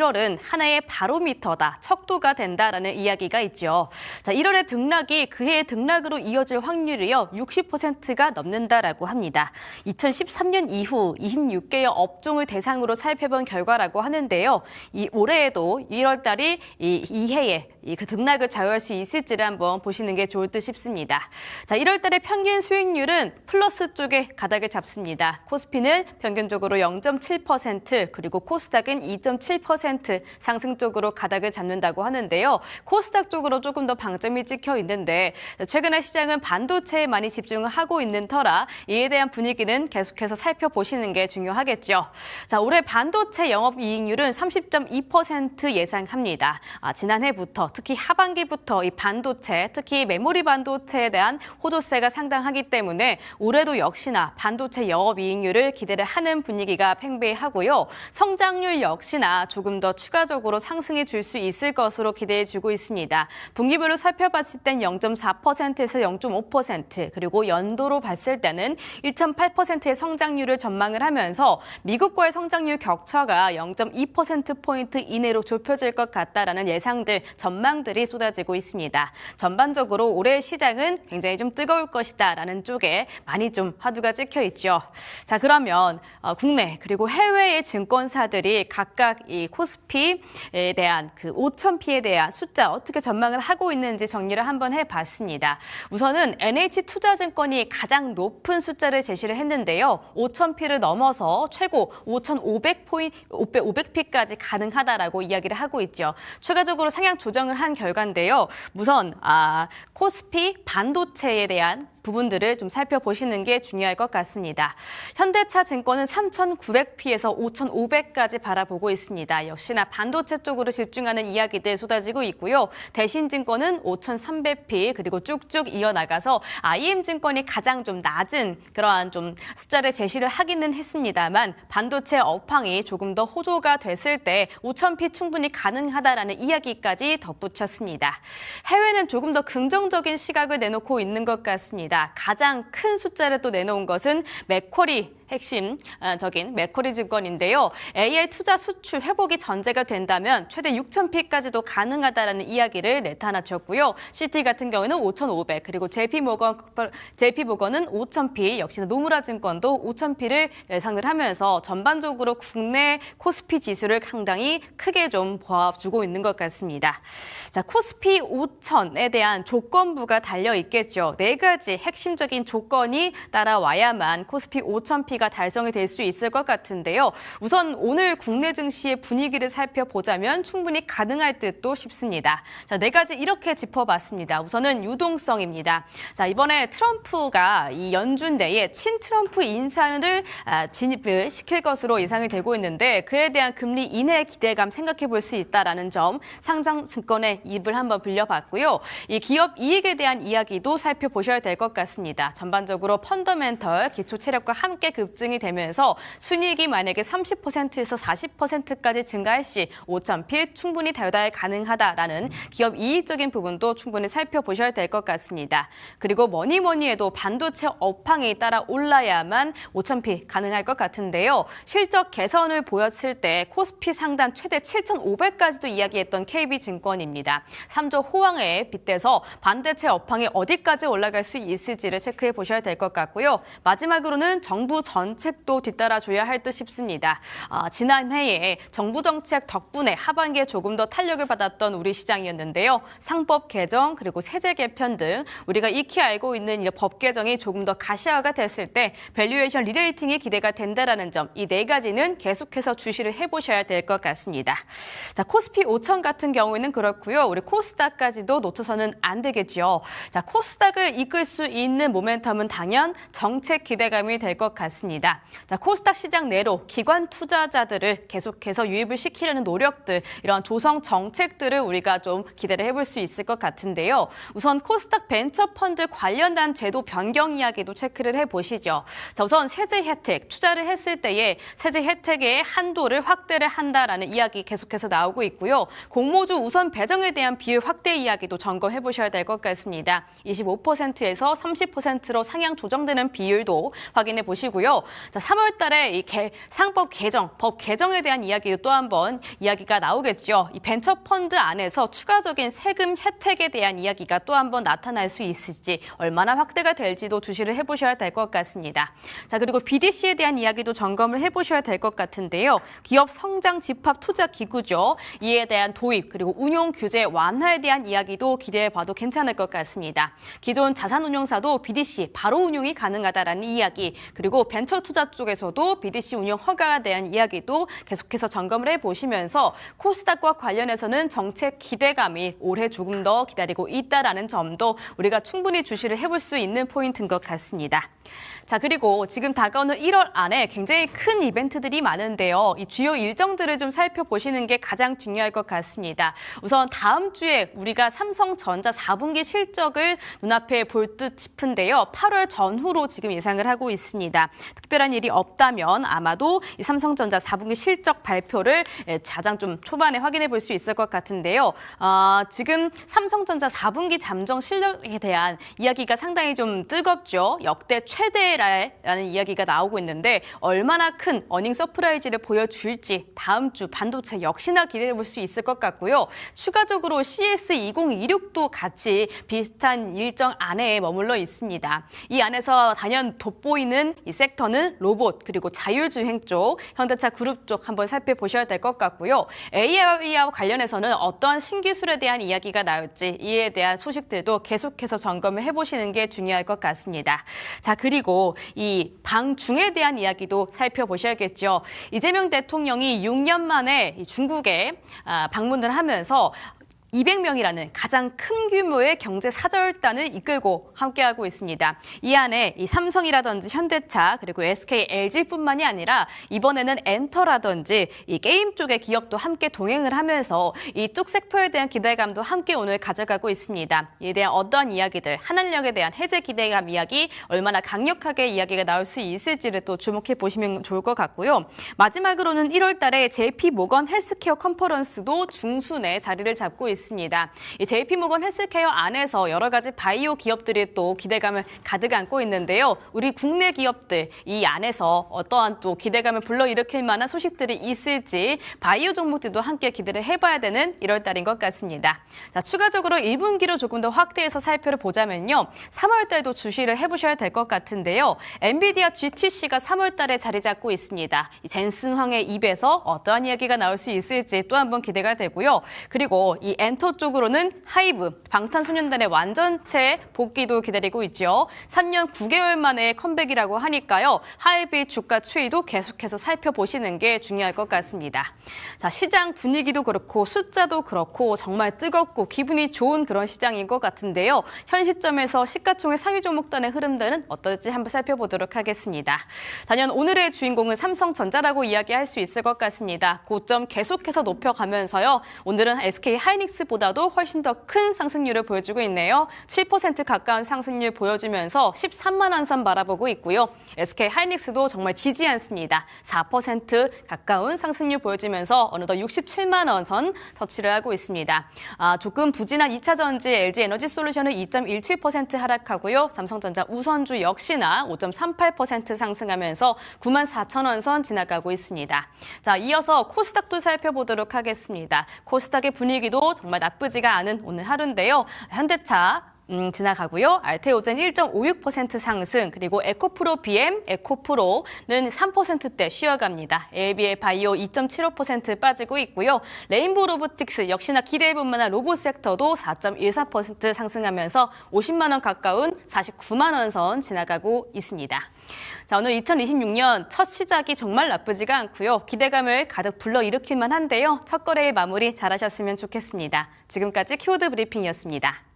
1월은 하나의 바로미터다, 척도가 된다라는 이야기가 있죠. 자, 1월의 등락이 그해의 등락으로 이어질 확률이요 60%가 넘는다라고 합니다. 2013년 이후 26개의 업종을 대상으로 살펴본 결과라고 하는데요. 이 올해에도 1월 달이 이이그 등락을 좌우할 수 있을지를 한번 보시는 게 좋을 듯 싶습니다. 자, 1월 달의 평균 수익률은 플러스 쪽에 가닥을 잡습니다. 코스피는 평균적으로 0.7% 그리고 코스닥은 2.7% 상승 쪽으로 가닥을 잡는다고 하는데요. 코스닥 쪽으로 조금 더 방점이 찍혀 있는데 최근에 시장은 반도체에 많이 집중을 하고 있는 터라 이에 대한 분위기는 계속해서 살펴보시는 게 중요하겠죠. 자, 올해 반도체 영업이익률은 30.2% 예상합니다. 아, 지난해부터 특히 하반기부터 이 반도체, 특히 메모리 반도체에 대한 호조세가 상당하기 때문에 올해도 역시나 반도체 영업이익률을 기대를 하는 분위기가 팽배하고요. 성장률 역시나 조금 더 추가적으로 상승해 줄 수 있을 것으로 기대해 주고 있습니다. 분기별로 살펴봤을 땐 0.4%에서 0.5% 그리고 연도로 봤을 때는 1.8%의 성장률을 전망을 하면서 미국과의 성장률 격차가 0.2%포인트 이내로 좁혀질 것 같다라는 예상들, 전망들이 쏟아지고 있습니다. 전반적으로 올해 시장은 굉장히 좀 뜨거울 것이다라는 쪽에 많이 좀 화두가 찍혀 있죠. 자, 그러면 어, 국내 그리고 해외의 증권사들이 각각 이 코스피에 대한 그 5,000피에 대한 숫자 어떻게 전망을 하고 있는지 정리를 한번 해봤습니다. 우선은 NH투자증권이 가장 높은 숫자를 제시를 했는데요. 5,000피를 넘어서 최고 5,500 포인 500 피까지 가능하다라고 이야기를 하고 있죠. 추가적으로 상향 조정을 한 결과인데요. 우선 아, 코스피 반도체에 대한 부분들을 좀 살펴보시는 게 중요할 것 같습니다. 현대차 증권은 3,900피에서 5,500까지 바라보고 있습니다. 역시나 반도체 쪽으로 집중하는 이야기들 쏟아지고 있고요. 대신증권은 5,300피 그리고 쭉쭉 이어나가서 IM증권이 가장 좀 낮은 그러한 좀 숫자를 제시를 하기는 했습니다만 반도체 업황이 조금 더 호조가 됐을 때 5,000피 충분히 가능하다라는 이야기까지 덧붙였습니다. 해외는 조금 더 긍정적인 시각을 내놓고 있는 것 같습니다. 가장 큰 숫자를 또 내놓은 것은 맥쿼리 핵심 어, 적인 맥쿼리 증권인데요. AI 투자 수출 회복이 전제가 된다면 최대 6,000피까지도 가능하다라는 이야기를 나타났고요. CT 같은 경우는 5,500 그리고 JP 모건 JP 모건은 5,000피 역시나 노무라 증권도 5,000피를 예상을 하면서 전반적으로 국내 코스피 지수를 상당히 크게 좀 보아주고 있는 것 같습니다. 자, 코스피 5,000에 대한 조건부가 달려 있겠죠. 네 가지 핵심적인 조건이 따라와야만 코스피 5,000피 가 달성이 될 수 있을 것 같은데요. 우선 오늘 국내 증시의 분위기를 살펴보자면 충분히 가능할 듯도 싶습니다. 자, 네 가지 이렇게 짚어봤습니다. 우선은 유동성입니다. 자, 이번에 트럼프가 이 연준 내에 친트럼프 인사를 아, 진입을 시킬 것으로 예상이 되고 있는데 그에 대한 금리 인해 기대감 생각해 볼 수 있다라는 점 상장 증권의 입을 한번 빌려봤고요. 이 기업 이익에 대한 이야기도 살펴보셔야 될 것 같습니다. 전반적으로 펀더멘털 기초 체력과 함께 급증이 되면서 순이익이 만약에 30%에서 40%까지 증가할 시 5,000필 충분히 달달 가능하다라는 기업 이익적인 부분도 충분히 살펴보셔야 될 것 같습니다. 그리고 뭐니 뭐니 해도 반도체 업황이 따라 올라야만 5,000피 가능할 것 같은데요. 실적 개선을 보였을 때 코스피 상단 최대 7,500까지도 이야기했던 KB증권입니다. 3조 호황에 빗대서 반도체 업황이 어디까지 올라갈 수 있을지를 체크해 보셔야 될 것 같고요. 마지막으로는 정부 정책도 뒤따라줘야 할 듯 싶습니다. 아, 지난해에 정부 정책 덕분에 하반기에 조금 더 탄력을 받았던 우리 시장이었는데요. 상법 개정 그리고 세제 개편 등 우리가 익히 알고 있는 이법 개정이 조금 더 가시화가 됐을 때 밸류에이션 리레이팅이 기대가 된다라는 점 이 네 가지는 계속해서 주시를 해보셔야 될 것 같습니다. 자 코스피 5천 같은 경우에는 그렇고요. 우리 코스닥까지도 놓쳐서는 안 되겠죠. 자 코스닥을 이끌 수 있는 모멘텀은 당연 정책 기대감이 될 것 같습니다. 자 코스닥 시장 내로 기관 투자자들을 계속해서 유입을 시키려는 노력들 이런 조성 정책들을 우리가 좀 기대를 해볼 수 있을 것 같은데요. 우선 코스닥 벤처 펀드 관련한 제도 변경 이야기도 체크를 해보시죠. 자, 우선 세제 혜택 투자를 했을 때에 세제 혜택의 한도를 확대를 한다라는 이야기 계속해서 나오고 있고요. 공모주 우선 배정에 대한 비율 확대 이야기도 점검해 보셔야 될 것 같습니다. 25%에서 30%로 상향 조정되는 비율도 확인해 보시고요. 있고요. 자, 3월 달에 이 개, 상법 개정, 법 개정에 대한 이야기도 또 한 번 이야기가 나오겠죠. 이 벤처 펀드 안에서 추가적인 세금 혜택에 대한 이야기가 또 한 번 나타날 수 있을지 얼마나 확대가 될지도 주시를 해보셔야 될 것 같습니다. 자, 그리고 BDC에 대한 이야기도 점검을 해보셔야 될 것 같은데요. 기업 성장 집합 투자 기구죠. 이에 대한 도입 그리고 운용 규제 완화에 대한 이야기도 기대해 봐도 괜찮을 것 같습니다. 기존 자산운용사도 BDC 바로 운용이 가능하다라는 이야기 그리고 벤처 투자 쪽에서도 BDC 운용 허가에 대한 이야기도 계속해서 점검을 해보시면서 코스닥과 관련해서는 정책 기대감이 올해 조금 더 기다리고 있다라는 점도 우리가 충분히 주시를 해볼 수 있는 포인트인 것 같습니다. 자, 그리고 지금 다가오는 1월 안에 굉장히 큰 이벤트들이 많은데요. 이 주요 일정들을 좀 살펴보시는 게 가장 중요할 것 같습니다. 우선 다음 주에 우리가 삼성전자 4분기 실적을 눈앞에 볼 듯 싶은데요. 8월 전후로 지금 예상을 하고 있습니다. 특별한 일이 없다면 아마도 이 삼성전자 4분기 실적 발표를 예, 가장 좀 초반에 확인해 볼 수 있을 것 같은데요. 아, 지금 삼성전자 4분기 잠정 실력에 대한 이야기가 상당히 좀 뜨겁죠. 역대 최대라는 이야기가 나오고 있는데 얼마나 큰 어닝 서프라이즈를 보여줄지 다음 주 반도체 역시나 기대해 볼 수 있을 것 같고요. 추가적으로 CS 2026도 같이 비슷한 일정 안에 머물러 있습니다. 이 안에서 단연 돋보이는 이 섹터 는 로봇 그리고 자율주행 쪽 현대차 그룹 쪽 한번 살펴보셔야 될 것 같고요. AI와 관련해서는 어떠한 신기술에 대한 이야기가 나올지 이에 대한 소식들도 계속해서 점검을 해보시는 게 중요할 것 같습니다. 자 그리고 이 방중에 대한 이야기도 살펴보셔야겠죠. 이재명 대통령이 6년 만에 이 중국에 아, 방문을 하면서 200명이라는 가장 큰 규모의 경제 사절단을 이끌고 함께하고 있습니다. 이 안에 이 삼성이라든지 현대차 그리고 SK, LG뿐만이 아니라 이번에는 엔터라든지 이 게임 쪽의 기업도 함께 동행을 하면서 이쪽 섹터에 대한 기대감도 함께 오늘 가져가고 있습니다. 이에 대한 어떠한 이야기들, 한한력에 대한 해제 기대감 이야기 얼마나 강력하게 이야기가 나올 수 있을지를 또 주목해 보시면 좋을 것 같고요. 마지막으로는 1월 달에 JP 모건 헬스케어 컨퍼런스도 중순에 자리를 잡고 있습니다. 있습니다. 이 JP 모건 헬스케어 안에서 여러 가지 바이오 기업들이 또 기대감을 가득 안고 있는데요. 우리 국내 기업들 이 안에서 어떠한 또 기대감을 불러일으킬 만한 소식들이 있을지 바이오 종목들도 함께 기대를 해봐야 되는 1월 달인 것 같습니다. 자, 추가적으로 1분기로 조금 더 확대해서 살펴를 보자면요. 3월 달도 주시를 해보셔야 될 것 같은데요. 엔비디아 GTC가 3월 달에 자리 잡고 있습니다. 이 젠슨 황의 입에서 어떠한 이야기가 나올 수 있을지 또 한번 기대가 되고요. 그리고 이 엔터 쪽으로는 하이브, 방탄소년단의 완전체 복귀도 기다리고 있죠. 3년 9개월 만에 컴백이라고 하니까요. 하이브의 주가 추이도 계속해서 살펴보시는 게 중요할 것 같습니다. 자, 시장 분위기도 그렇고 숫자도 그렇고 정말 뜨겁고 기분이 좋은 그런 시장인 것 같은데요. 현 시점에서 시가총액 상위 종목단의 흐름들은 어떨지 한번 살펴보도록 하겠습니다. 단연 오늘의 주인공은 삼성전자라고 이야기할 수 있을 것 같습니다. 고점 계속해서 높여가면서요. 오늘은 SK 하이닉스 보다도 훨씬 더 큰 상승률을 보여주고 있네요. 7% 가까운 상승률 보여주면서 13만 원선 바라보고 있고요. SK 하이닉스도 정말 지지 않습니다. 4% 가까운 상승률 보여주면서 어느덧 67만 원선 터치를 하고 있습니다. 아, 조금 부진한 2차 전지 LG 에너지 솔루션은 2.17% 하락하고요. 삼성전자 우선주 역시나 5.38% 상승하면서 9만 4천 원선 지나가고 있습니다. 자, 이어서 코스닥도 살펴보도록 하겠습니다. 코스닥의 분위기도 정말 나쁘지가 않은 오늘 하루인데요. 현대차 음, 지나가고요. 알테오젠 1.56% 상승, 그리고 에코프로 BM, 에코프로는 3%대 쉬어갑니다. ABL 바이오 2.75% 빠지고 있고요. 레인보우 로보틱스 역시나 기대해볼 만한 로봇 섹터도 4.14% 상승하면서 50만 원 가까운 49만 원 선 지나가고 있습니다. 자, 오늘 2026년 첫 시작이 정말 나쁘지가 않고요. 기대감을 가득 불러일으킬 만한데요. 첫 거래의 마무리 잘하셨으면 좋겠습니다. 지금까지 키워드 브리핑이었습니다.